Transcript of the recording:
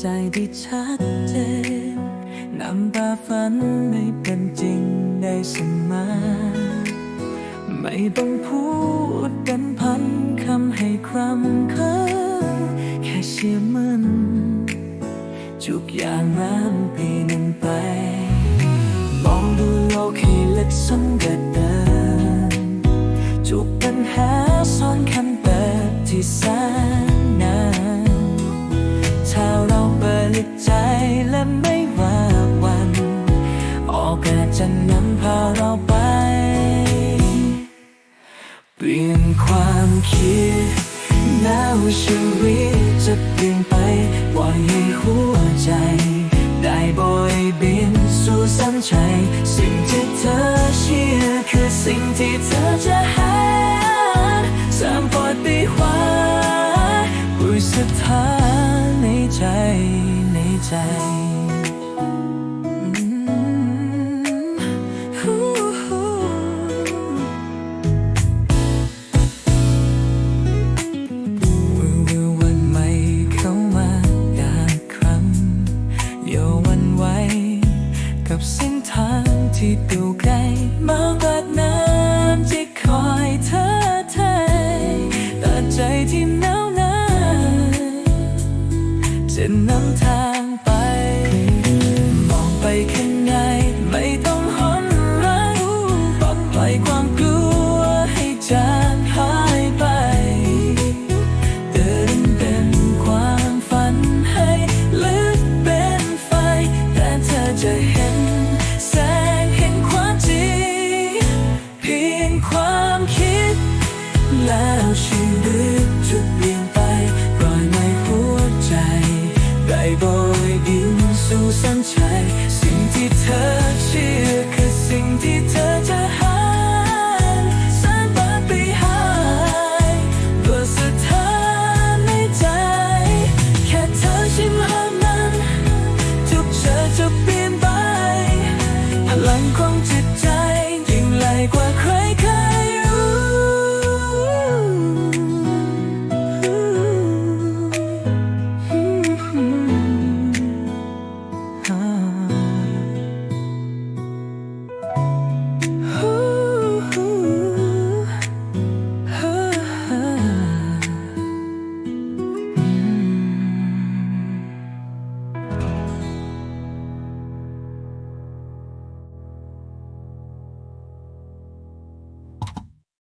ใจได้ชัดเจนนำพาฝันให้เป็นจริงได้เสมอไม่ต้องพูดเป็นพันคำให้คำเคินแค่เชื่อมันทุกอย่างมันเปลี่ยนไป มองดูโลกให้ลึกซึ้งกว่าเดิม อกอาจจะนำพาเราไป เปลี่ยนความคิดแล้วชีวิตจะเปลี่ยนไปปล่อยให้หัวใจ ได้บอยบินสู่สันชัย สิ่งที่เธอเชื่อคือสิ่งที่เธอจะใหาสามปอดปีหวาปุยสถานในใจในใจ ที่ดูไกลมากกว่าน้ำที่คอยเธอไทยแต่ใจที่หนาวหนาวจะนำทาง ใช่สิ่งที่เธอเชื่อคือสิ่งที่เธอจะหาแสนบาทไปหายเพื่อสถานในใจ แค่เธอชิมหามันทุกเธอจะเปลี่ยนไป พลังความ